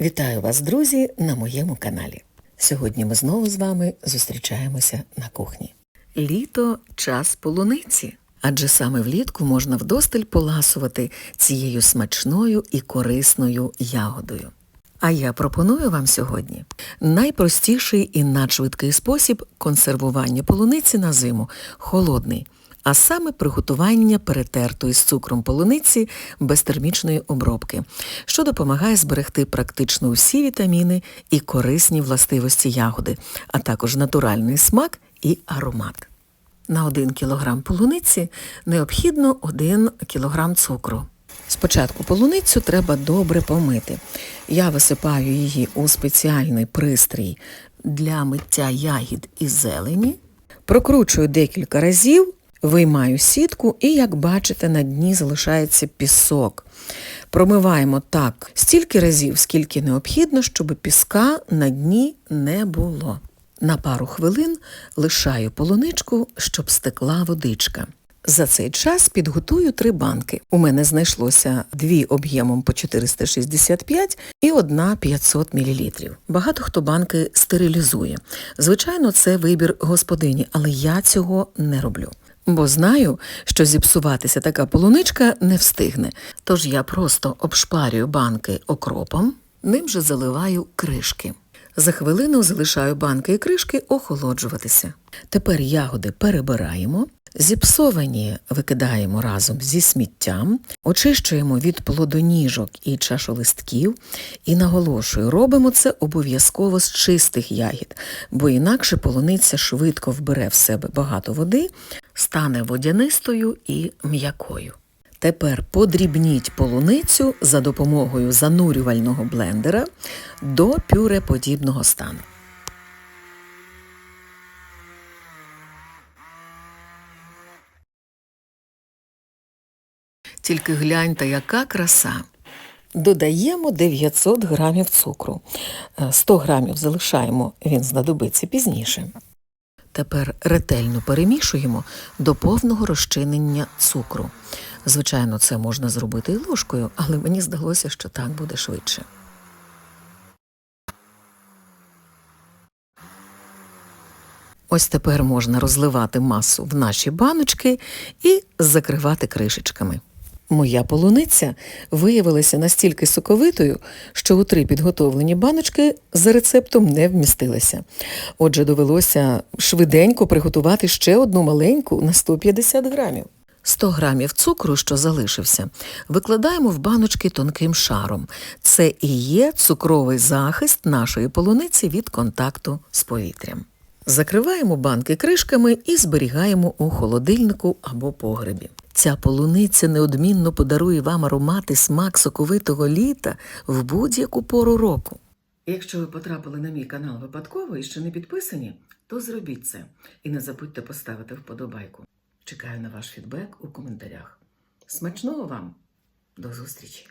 Вітаю вас, друзі, на моєму каналі. Сьогодні ми знову з вами зустрічаємося на кухні. Літо час полуниці, адже саме влітку можна вдосталь поласувати цією смачною і корисною ягодою. А я пропоную вам сьогодні найпростіший і надшвидкий спосіб консервування полуниці на зиму холодний, а саме приготування перетертої з цукром полуниці без термічної обробки, що допомагає зберегти практично усі вітаміни і корисні властивості ягоди, а також натуральний смак і аромат. На 1 кг полуниці необхідно 1 кг цукру. Спочатку полуницю треба добре помити. Я висипаю її у спеціальний пристрій для миття ягід і зелені, прокручую декілька разів, виймаю сітку і, як бачите, на дні залишається пісок. Промиваємо так стільки разів, скільки необхідно, щоб піска на дні не було. На пару хвилин лишаю полуничку, щоб стекла водичка. За цей час підготую три банки. У мене знайшлося дві об'ємом по 465 і одна 500 мл. Багато хто банки стерилізує. Звичайно, це вибір господині, але я цього не роблю. Бо знаю, що зіпсуватися така полуничка не встигне. Тож я просто обшпарюю банки окропом, ним же заливаю кришки. За хвилину залишаю банки і кришки охолоджуватися. Тепер ягоди перебираємо, зіпсовані викидаємо разом зі сміттям, очищуємо від плодоніжок і чашолистків і наголошую, робимо це обов'язково з чистих ягід, бо інакше полуниця швидко вбере в себе багато води, стане водянистою і м'якою. Тепер подрібніть полуницю за допомогою занурювального блендера до пюреподібного стану. Тільки гляньте, яка краса. Додаємо 900 грамів цукру. Е, 100 грамів залишаємо, він знадобиться пізніше. Тепер ретельно перемішуємо до повного розчинення цукру. Звичайно, це можна зробити і ложкою, але мені здалося, що так буде швидше. Ось тепер можна розливати масу в наші баночки і закривати кришечками. Моя полуниця виявилася настільки соковитою, що у три підготовлені баночки за рецептом не вмістилися. Отже, довелося швиденько приготувати ще одну маленьку на 150 грамів. 100 грамів цукру, що залишився, викладаємо в баночки тонким шаром. Це і є цукровий захист нашої полуниці від контакту з повітрям. Закриваємо банки кришками і зберігаємо у холодильнику або погребі. Ця полуниця неодмінно подарує вам аромати смак соковитого літа в будь-яку пору року. Якщо ви потрапили на мій канал випадково і ще не підписані, то зробіть це і не забудьте поставити вподобайку. Чекаю на ваш фідбек у коментарях. Смачного вам! До зустрічі!